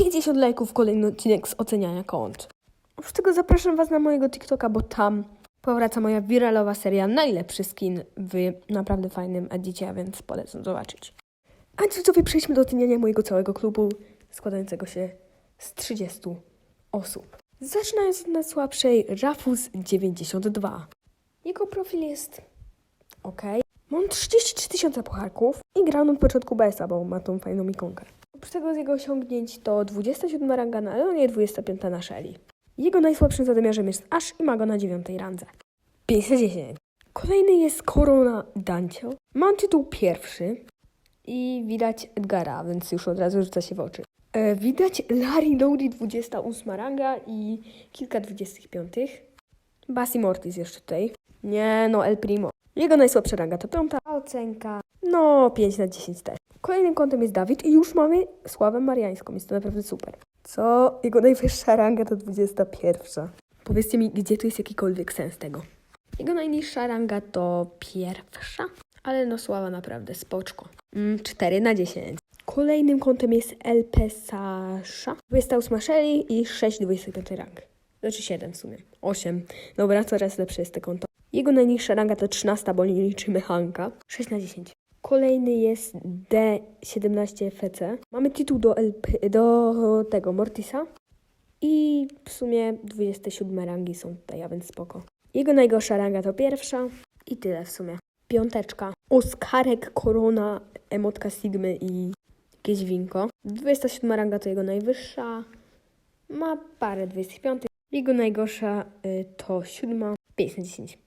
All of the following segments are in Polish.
50 lajków, kolejny odcinek z oceniania kont. Oprócz tego zapraszam Was na mojego TikToka, bo tam powraca moja wiralowa seria Najlepszy skin w naprawdę fajnym edicie, a więc polecam zobaczyć. A widzowie, przejdźmy do oceniania mojego całego klubu, składającego się z 30 osób. Zaczynając od najsłabszej, Rafus 92. Jego profil jest ok. Mam 33 tysiące pucharków i grałem od początku BS-a, bo ma tą fajną ikonkę. Oprócz tego z jego osiągnięć to 27 ranga na Leonie, 25 na Shelly. Jego najsłabszym zadymiarzem jest Ash i ma go na 9 randze. 510. Kolejny jest Korona Dancio. Mam tytuł pierwszy i widać Edgara, więc już od razu rzuca się w oczy. E, widać Larry Lodi 28 ranga i kilka 25. Basi Mortis jeszcze tutaj. Nie, no El Primo. Jego najsłabsza ranga to piąta, ocenka no 5 na 10 też. Kolejnym kątem jest Dawid i już mamy sławę mariańską, jest to naprawdę super. Co? Jego najwyższa ranga to 21. Powiedzcie mi, gdzie tu jest jakikolwiek sens tego? Jego najniższa ranga to pierwsza, ale no sława naprawdę spoczko. Mm, 4 na 10. Kolejnym kątem jest LP Sasha, 28 Shelly i 6 25 rang. Znaczy 7 w sumie. 8. Dobra, coraz lepsze jest to konto. Jego najniższa ranga to 13, bo nie liczymy Hanka. 6 na 10. Kolejny jest D17FC. Mamy tytuł do, LP, do tego Mortisa. I w sumie 27 rangi są tutaj, a więc spoko. Jego najgorsza ranga to pierwsza. I tyle w sumie. Piąteczka. Oskarek, Korona, Emotka Sigmy i jakieś winko. 27 ranga to jego najwyższa. Ma parę 25. Jego najgorsza y, to siódma. 5 na 10.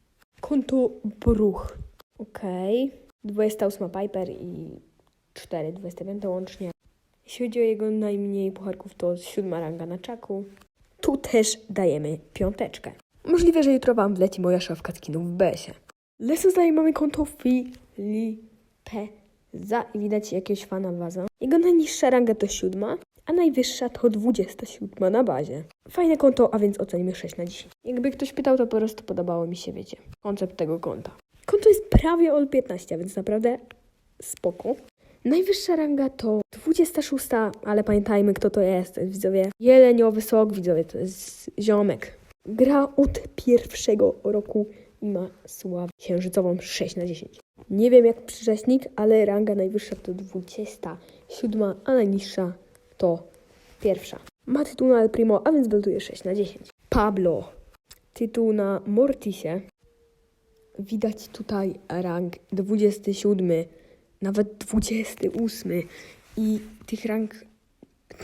Konto Bruch. Okej. 28 Piper i 4, 25 łącznie. Jeśli chodzi o jego najmniej pucharków, to siódma ranga na czaku. Tu też dajemy piąteczkę. Możliwe, że jutro Wam wleci moja szafka skinów w BS-ie. Lecą z nami mamy konto Filipe za i widać jakiegoś fana waza. Jego najniższa ranga to siódma, a najwyższa to 27 na bazie. Fajne konto, a więc ocenimy 6 na 10. Jakby ktoś pytał, to po prostu podobało mi się, wiecie, koncept tego konta. Konto jest prawie all 15, a więc naprawdę spoko. Najwyższa ranga to 26, ale pamiętajmy kto to jest, widzowie. Jeleniowy sok, widzowie, to jest ziomek. Gra od pierwszego roku i ma sławę księżycową 6 na 10. Nie wiem jak przycześnik, ale ranga najwyższa to 27, a najniższa to pierwsza. Ma tytuł na El Primo, a więc beltuje 6 na 10. Pablo. Tytuł na Mortisie. Widać tutaj rang 27, nawet 28 i tych rang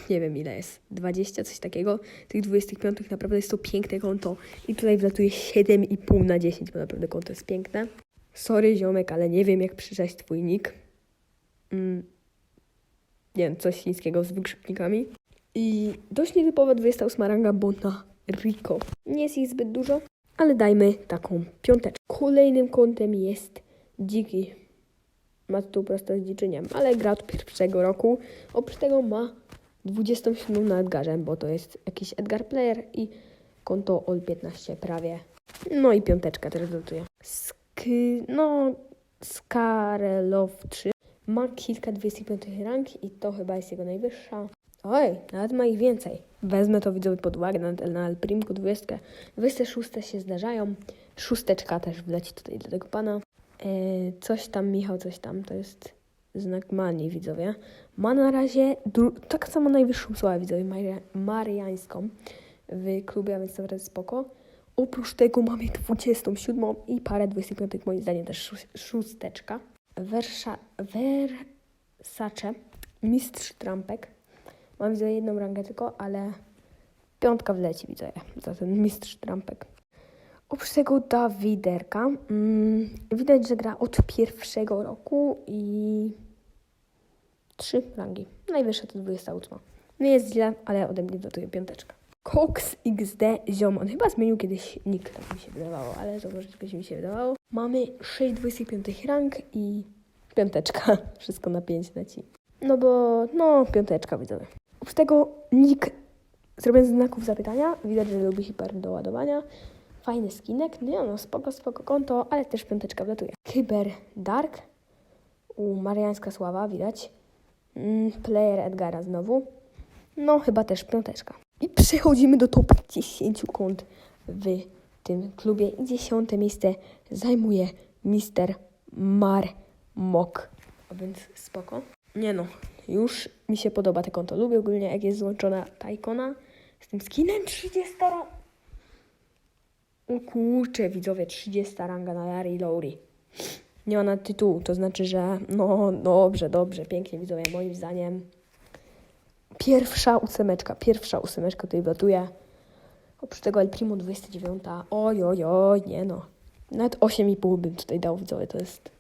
nie wiem ile jest, 20, coś takiego. Tych 25 naprawdę jest to piękne konto i tutaj wlatuje 7,5 na 10, bo naprawdę konto jest piękne. Sorry ziomek, ale nie wiem jak przeczytać twój nick. Mm, nie wiem, coś chińskiego z wykrzyknikami. I dość nietypowa 28 ranga, bo na Rico. Nie jest ich zbyt dużo, ale dajmy taką piąteczkę. Kolejnym kątem jest Dziki. Ma tu prosto z ale gra od pierwszego roku. Oprócz tego ma 27 na Edgarze, bo to jest jakiś Edgar Player i konto All 15 prawie. No i piąteczka też dotuje. Sk no, Skarelow 3 ma kilka 25 rank i to chyba jest jego najwyższa. Oj, nawet ma ich więcej. Wezmę to widzowie pod uwagę na, na El Primku 20. 26 się zdarzają. Szósteczka też wleci tutaj do tego pana. E, coś tam, Michał, coś tam, to jest znak manii, widzowie. Ma na razie tak samo najwyższą sławę, widzowie, Maria, mariańską w klubie, a więc naprawdę spoko. Oprócz tego mamy 27 i parę 25, moim zdaniem też szósteczka. Wersza, Versace, mistrz trampek. Mam widzę jedną rangę tylko, ale piątka wleci, widzę, za ten mistrz trampek. Oprócz tego Dawiderka. Mm, widać, że gra od pierwszego roku i trzy rangi. Najwyższa to 28. Nie jest źle, ale ode mnie dotuje piąteczka. Cox XD ziom. On chyba zmienił kiedyś nick, tak mi się wydawało, ale zobacz, że mi się wydawało. Mamy 6 25 rank i piąteczka. Wszystko na 5 leci. No bo, no, piąteczka widzowie. Oprócz tego nick zrobiony z znaków zapytania. Widać, że lubi hiper do ładowania. Fajny skinek. No, no spoko, spoko konto, ale też piąteczka wlatuje. Kyber Dark. U Mariańska Sława widać. Mm, player Edgara znowu. No, chyba też piąteczka. I przechodzimy do top 10 kont w tym klubie. I dziesiąte miejsce zajmuje Mister Marmok. A więc spoko. Nie no, już mi się podoba te konto. Lubię ogólnie, jak jest złączona ta ikona z tym skinem 30 ra- O kurczę, widzowie, 30 ranga na Larry Lowry. Nie ma na tytułu, to znaczy, że no dobrze, dobrze, pięknie widzowie, moim zdaniem. Pierwsza ósemeczka, pierwsza ósemeczka tutaj wlatuje. Oprócz tego El Primo 29. Oj, oj, oj, nie no. Nawet 8,5 bym tutaj dał widzowie, to jest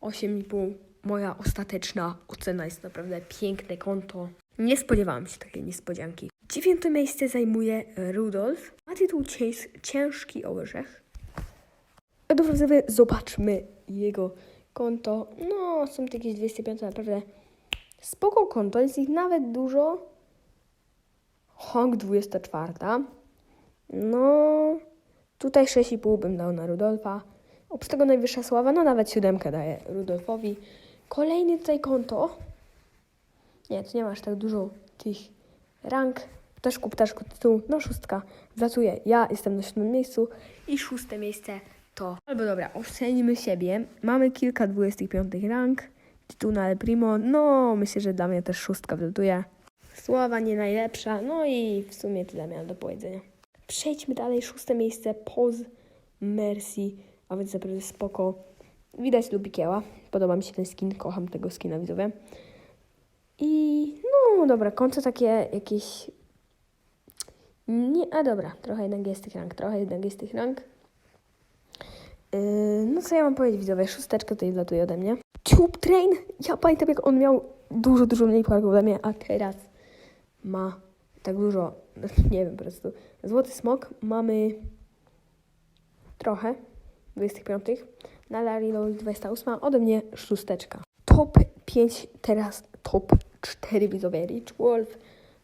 8,5. Moja ostateczna ocena jest naprawdę piękne konto. Nie spodziewałam się takiej niespodzianki. Dziewiąte miejsce zajmuje Rudolf. Ma tytuł Cięż, Ciężki Orzech. Dobra, widzowie, zobaczmy jego konto. No, są to jakieś 205, naprawdę spoko konto, jest ich nawet dużo. Hong 24. No, tutaj 6,5 bym dał na Rudolfa. Oprócz tego najwyższa sława, no nawet siódemkę daję Rudolfowi. Kolejny tutaj konto. Nie, tu nie masz tak dużo tych rank. Ptaszku, ptaszku, tytuł, no szóstka. Wlatuje. Ja jestem na siódmym miejscu i szóste miejsce to. Albo dobra, ocenimy siebie. Mamy kilka 25 rank. Tytuł na El Primo. No, myślę, że dla mnie też szóstka wlatuje. Sława nie najlepsza. No i w sumie tyle miałam do powiedzenia. Przejdźmy dalej. Szóste miejsce. Poz Mercy. A więc naprawdę spoko. Widać Lubikieła. Podoba mi się ten skin. Kocham tego skina, widzowie. I no dobra, końce takie jakieś... Nie, a dobra, trochę jednak jest tych rank, trochę jednak jest tych rank. Yy, no co ja mam powiedzieć, widzowie, szósteczka tutaj wlatuje ode mnie. Tube Train, ja pamiętam jak on miał dużo, dużo mniej pucharków ode mnie, a teraz ma tak dużo, nie wiem po prostu. Złoty Smok mamy trochę, 25. Na Larry Low 28, ode mnie szósteczka. Top 5, teraz top 4 widzowie. Rich Wolf,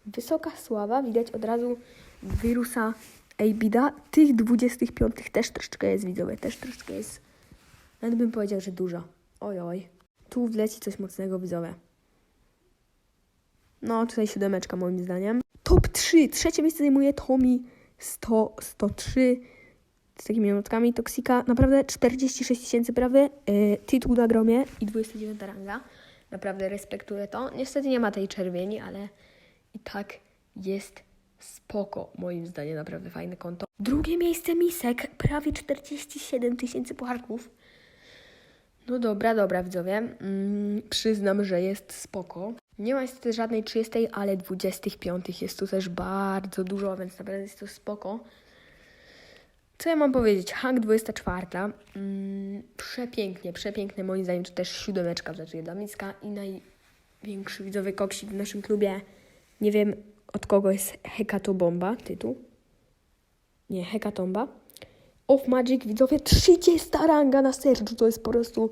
wysoka sława, widać od razu wirusa Abida. Tych 25 też troszeczkę jest widzowie, też troszeczkę jest. Nawet bym powiedział, że dużo. Oj, oj. Tu wleci coś mocnego widzowie. No, tutaj siódemeczka moim zdaniem. Top 3. Trzecie miejsce zajmuje Tommy 100, 103 z takimi emotkami Toksika. Naprawdę 46 tysięcy prawie. Yy, tytuł na gromie i 29 ranga. Naprawdę respektuję to. Niestety nie ma tej czerwieni, ale i tak jest spoko. Moim zdaniem naprawdę fajne konto. Drugie miejsce Misek. Prawie 47 tysięcy pucharków. No dobra, dobra widzowie. Mm, przyznam, że jest spoko. Nie ma niestety żadnej 30, ale 25 jest tu też bardzo dużo, więc naprawdę jest to spoko. Co ja mam powiedzieć? Hank 24. Mm, przepięknie, przepiękne moim zdaniem, to też siódemeczka wlatuje dla Miska i największy widzowy koksik w naszym klubie. Nie wiem od kogo jest Hekatobomba, tytuł. Nie, Hekatomba. Of Magic, widzowie, 30 ranga na sercu, to jest po prostu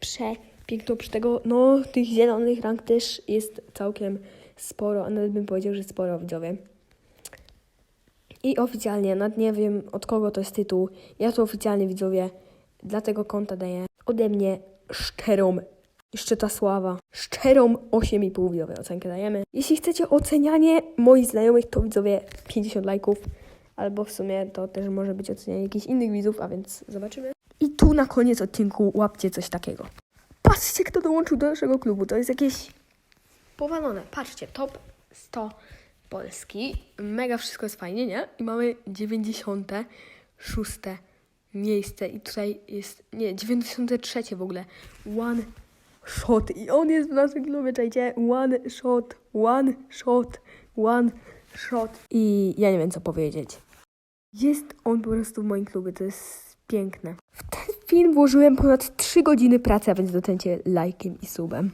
przepiękne. Oprócz tego, no, tych zielonych rang też jest całkiem sporo, a nawet bym powiedział, że sporo, widzowie. I oficjalnie, nawet nie wiem od kogo to jest tytuł, ja to oficjalnie widzowie dla tego konta daję ode mnie szczerą, jeszcze ta sława, szczerą 8,5 widzowie ocenkę dajemy. Jeśli chcecie ocenianie moich znajomych, to widzowie 50 lajków, albo w sumie to też może być ocenianie jakichś innych widzów, a więc zobaczymy. I tu na koniec odcinku łapcie coś takiego. Patrzcie, kto dołączył do naszego klubu, to jest jakieś powalone. Patrzcie, top 100 Polski. Mega wszystko jest fajnie, nie? I mamy 96 miejsce i tutaj jest, nie, 93 w ogóle. One shot i on jest w naszym klubie, czajcie? One shot, one shot, one shot. I ja nie wiem co powiedzieć. Jest on po prostu w moim klubie, to jest piękne. W ten film włożyłem ponad 3 godziny pracy, a więc docencie lajkiem i subem.